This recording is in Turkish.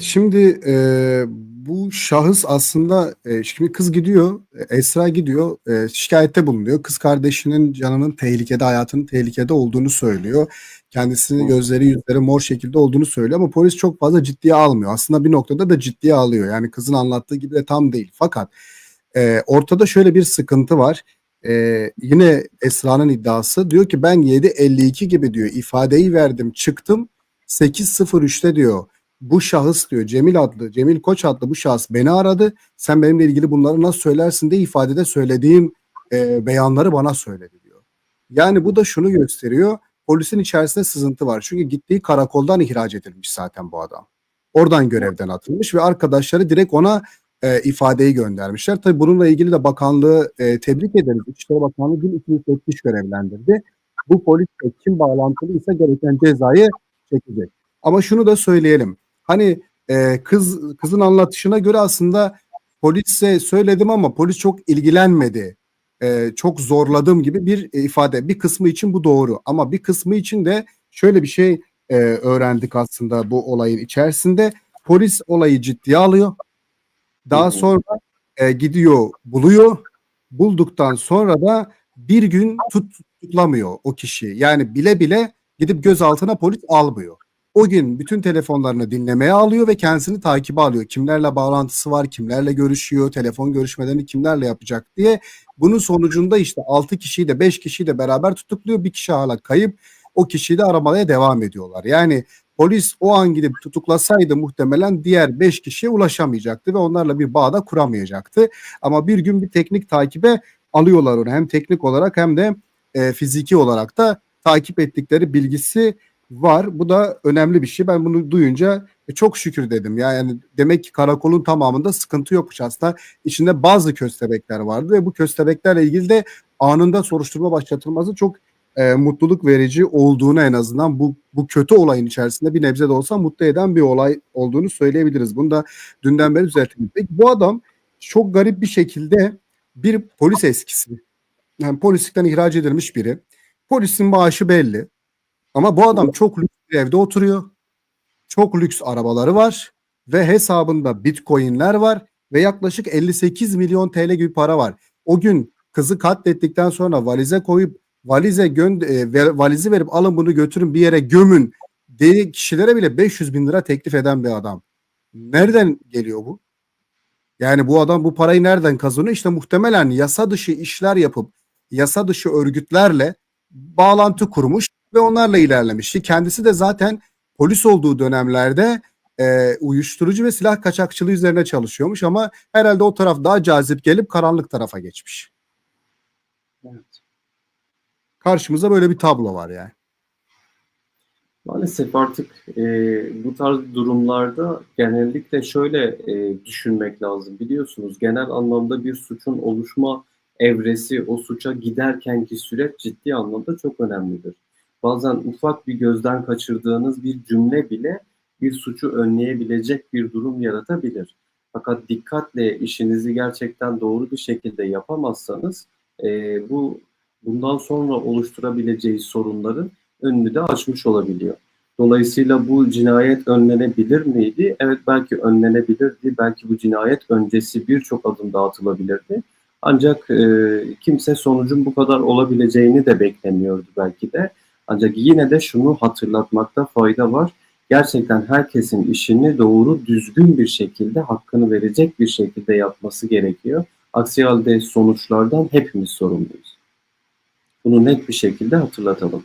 Şimdi e, bu şahıs aslında e, şimdi kız gidiyor, e, Esra gidiyor, e, şikayette bulunuyor. Kız kardeşinin canının tehlikede, hayatının tehlikede olduğunu söylüyor. Kendisinin gözleri yüzleri mor şekilde olduğunu söylüyor ama polis çok fazla ciddiye almıyor. Aslında bir noktada da ciddiye alıyor. Yani kızın anlattığı gibi de tam değil. Fakat e, ortada şöyle bir sıkıntı var. E, yine Esra'nın iddiası diyor ki ben 7.52 gibi diyor ifadeyi verdim çıktım 8.03'te diyor bu şahıs diyor Cemil adlı Cemil Koç adlı bu şahıs beni aradı. Sen benimle ilgili bunları nasıl söylersin diye ifadede söylediğim e, beyanları bana söyledi diyor. Yani bu da şunu gösteriyor. Polisin içerisinde sızıntı var. Çünkü gittiği karakoldan ihraç edilmiş zaten bu adam. Oradan görevden atılmış ve arkadaşları direkt ona e, ifadeyi göndermişler. Tabii bununla ilgili de bakanlığı e, tebrik ederiz. İçişleri Bakanlığı bir iki müfettiş görevlendirdi. Bu polis kim bağlantılıysa gereken cezayı çekecek. Ama şunu da söyleyelim. Hani e, kız kızın anlatışına göre aslında polise söyledim ama polis çok ilgilenmedi. E, çok zorladım gibi bir ifade. Bir kısmı için bu doğru ama bir kısmı için de şöyle bir şey e, öğrendik aslında bu olayın içerisinde. Polis olayı ciddiye alıyor. Daha sonra e, gidiyor buluyor. Bulduktan sonra da bir gün tut, tutuklamıyor o kişiyi. Yani bile bile gidip gözaltına polis almıyor. O gün bütün telefonlarını dinlemeye alıyor ve kendisini takibe alıyor. Kimlerle bağlantısı var, kimlerle görüşüyor, telefon görüşmelerini kimlerle yapacak diye. Bunun sonucunda işte 6 kişiyi de 5 kişiyi de beraber tutukluyor. Bir kişi hala kayıp. O kişiyi de aramaya devam ediyorlar. Yani polis o an gidip tutuklasaydı muhtemelen diğer 5 kişiye ulaşamayacaktı ve onlarla bir bağda kuramayacaktı. Ama bir gün bir teknik takibe alıyorlar onu. Hem teknik olarak hem de e, fiziki olarak da takip ettikleri bilgisi var. Bu da önemli bir şey. Ben bunu duyunca e, çok şükür dedim. Yani demek ki karakolun tamamında sıkıntı yokmuş aslında. İçinde bazı köstebekler vardı ve bu köstebeklerle ilgili de anında soruşturma başlatılması çok e, mutluluk verici olduğunu en azından bu bu kötü olayın içerisinde bir nebze de olsa mutlu eden bir olay olduğunu söyleyebiliriz. Bunu da dünden beri düzelttim. Peki bu adam çok garip bir şekilde bir polis eskisi. Yani polislikten ihraç edilmiş biri. Polisin maaşı belli. Ama bu adam çok lüks bir evde oturuyor. Çok lüks arabaları var ve hesabında bitcoinler var ve yaklaşık 58 milyon TL gibi para var. O gün kızı katlettikten sonra valize koyup valize gö e, valizi verip alın bunu götürün bir yere gömün diye kişilere bile 500 bin lira teklif eden bir adam. Nereden geliyor bu? Yani bu adam bu parayı nereden kazanıyor? İşte muhtemelen yasa dışı işler yapıp yasa dışı örgütlerle bağlantı kurmuş ve onlarla ilerlemiş. Ki kendisi de zaten polis olduğu dönemlerde e, uyuşturucu ve silah kaçakçılığı üzerine çalışıyormuş ama herhalde o taraf daha cazip gelip karanlık tarafa geçmiş. Evet. Karşımıza böyle bir tablo var yani. Maalesef artık e, bu tarz durumlarda genellikle şöyle e, düşünmek lazım. Biliyorsunuz genel anlamda bir suçun oluşma evresi, o suça giderkenki süreç ciddi anlamda çok önemlidir. Bazen ufak bir gözden kaçırdığınız bir cümle bile bir suçu önleyebilecek bir durum yaratabilir. Fakat dikkatle işinizi gerçekten doğru bir şekilde yapamazsanız e, bu bundan sonra oluşturabileceği sorunların önünü de açmış olabiliyor. Dolayısıyla bu cinayet önlenebilir miydi? Evet belki önlenebilirdi. Belki bu cinayet öncesi birçok adım daha atılabilirdi. Ancak e, kimse sonucun bu kadar olabileceğini de beklemiyordu belki de. Ancak yine de şunu hatırlatmakta fayda var. Gerçekten herkesin işini doğru, düzgün bir şekilde, hakkını verecek bir şekilde yapması gerekiyor. Aksi halde sonuçlardan hepimiz sorumluyuz. Bunu net bir şekilde hatırlatalım.